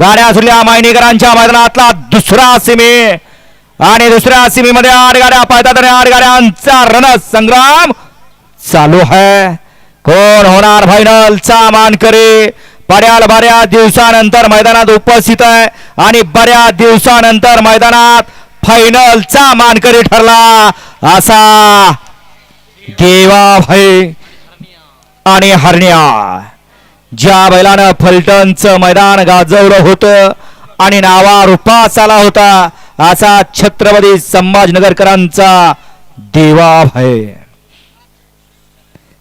गाड्या सुटल्या मायनेकरांच्या मैदानातला दुसरा सिमी. आणि दुसऱ्या सिमीमध्ये आठ गाड्या पाहतात आणि आठ गाड्यांचा रणसंग्राम चालू आहे. कोण होणार फायनलचा मानकरी बऱ्याच बऱ्याच दिवसानंतर मैदानात उपस्थित आहे आणि बऱ्याच दिवसानंतर मैदानात फायनलचा मानकरी ठरला असा देवाभाई आणि हरण्या. ज्या बैलानं फलटणचं मैदान गाजवलं होतं आणि नावा रूपास आला होता असा छत्रपती संभाजीनगरकरांचा देवाभय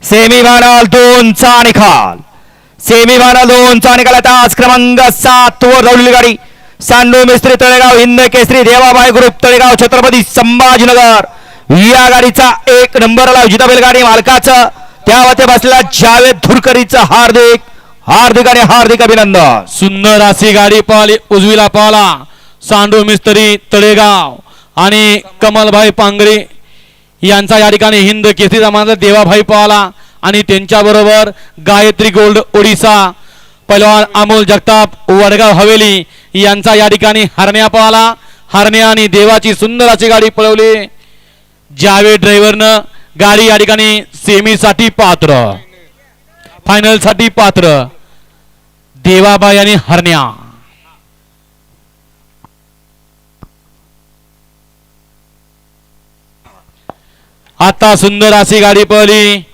सेमी फायनल दोनचा निकाल. सेमी फायनल दोनचा निकाल. आता आज क्रमांक सात वर दौडली गाडी. सांडू मिस्त्री तळेगाव हिंद केसरी देवाबाई ग्रुप तळेगाव छत्रपती संभाजीनगर. या गाडीचा एक नंबरला जिताबेल गाडी मालकाचं. त्यावर बसलेला जावेद धुरकरीचं हार्दिक हार्दिक आणि हार्दिक अभिनंदन. सुंदर अशी गाडी पळाली उजवीला पळाला सांडू मिस्त्री तळेगाव. आणि कमलभाई पांगरे यांचा या ठिकाणी हिंद केसरी जमानाचा देवाभाई पळाला आणि त्यांच्याबरोबर गायत्री गोल्ड ओडिसा पैलवान अमोल जगताप वडगाव हवेली यांचा या ठिकाणी हरण्या पळाला हरण्या आणि देवाची सुंदर अशी गाडी पळवली. जावे ड्रायव्हरनं गाडी या ठिकाणी सेमीसाठी पात्र फायनलसाठी पात्र देवाबाई आणि हरण्या. आता सुंदर अशी गाडी पळली.